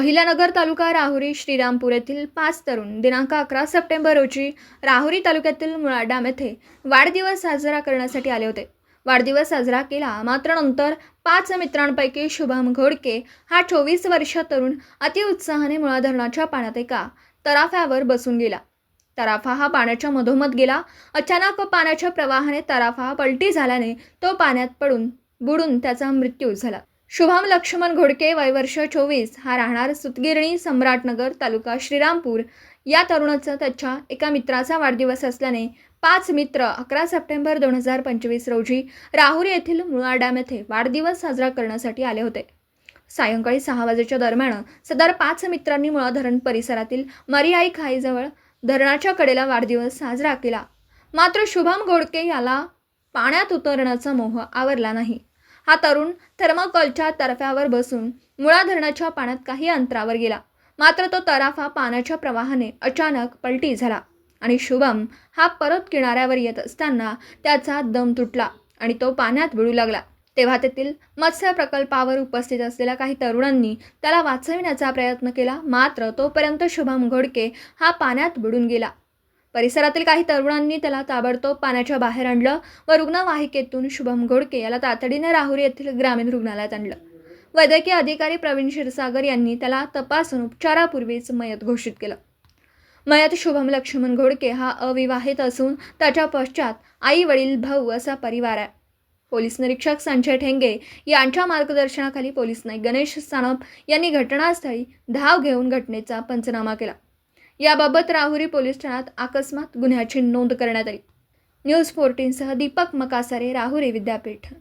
अहिल्यानगर तालुका राहुरी श्रीरामपूर येथील पाच तरुण दिनांक अकरा सप्टेंबर रोजी राहुरी तालुक्यातील मुळाडाम येथे वाढदिवस साजरा करण्यासाठी आले होते. वाढदिवस साजरा केला मात्र नंतर पाच मित्रांपैकी शुभम घोडके हा चोवीस वर्ष तरुण अतिउत्साहाने मुळा धरणाच्या पाण्यात एका तराफ्यावर बसून गेला. तराफा हा पाण्याच्या मधोमध गेला. अचानक पाण्याच्या प्रवाहाने तराफा पलटी झाल्याने तो पाण्यात पडून बुडून त्याचा मृत्यू झाला. शुभम लक्ष्मण घोडके वय वर्ष चोवीस हा राहणार सुतगिरणी सम्राटनगर तालुका श्रीरामपूर. या तरुणाचा त्याच्या एका मित्राचा वाढदिवस असल्याने पाच मित्र अकरा सप्टेंबर दोन हजार पंचवीस रोजी राहुरी येथील मुळा डॅम येथे वाढदिवस साजरा करण्यासाठी आले होते. सायंकाळी सहा वाजेच्या दरम्यान सदर पाच मित्रांनी मुळा धरण परिसरातील मरियाई खाईजवळ धरणाच्या कडेला वाढदिवस साजरा केला. मात्र शुभम घोडके याला पाण्यात उतरण्याचा मोह आवरला नाही. हा तरुण थर्माकोलच्या तरफ्यावर बसून मुळा धरणाच्या पाण्यात काही अंतरावर गेला. मात्र तो तराफा पाण्याच्या प्रवाहाने अचानक पलटी झाला आणि शुभम हा परत किनाऱ्यावर येत असताना त्याचा दम तुटला आणि तो पाण्यात बुडू लागला. तेव्हा तेथील मत्स्य प्रकल्पावर उपस्थित असलेल्या काही तरुणांनी त्याला वाचविण्याचा प्रयत्न केला. मात्र तोपर्यंत शुभम घोडके हा पाण्यात बुडून गेला. परिसरातील काही तरुणांनी त्याला ताबडतोब पाण्याच्या बाहेर आणलं व रुग्णवाहिकेतून शुभम घोडके याला तातडीने राहुरी येथील ग्रामीण रुग्णालयात आणलं. वैद्यकीय अधिकारी प्रवीण क्षीरसागर यांनी त्याला तपासून उपचारापूर्वीच मयत घोषित केलं. मयत शुभम लक्ष्मण घोडके हा अविवाहित असून त्याच्या पश्चात आई वडील भाऊ असा परिवार आहे. पोलीस निरीक्षक संजय ठेंगे यांच्या मार्गदर्शनाखाली पोलीस नाईक गणेश सानप यांनी घटनास्थळी धाव घेऊन घटनेचा पंचनामा केला. याबाबत राहुरी पोलीस ठाण्यात अकस्मात गुन्ह्याची नोंद करण्यात आली. न्यूज फोर्टीनसह दीपक मकासारे राहुरी विद्यापीठ.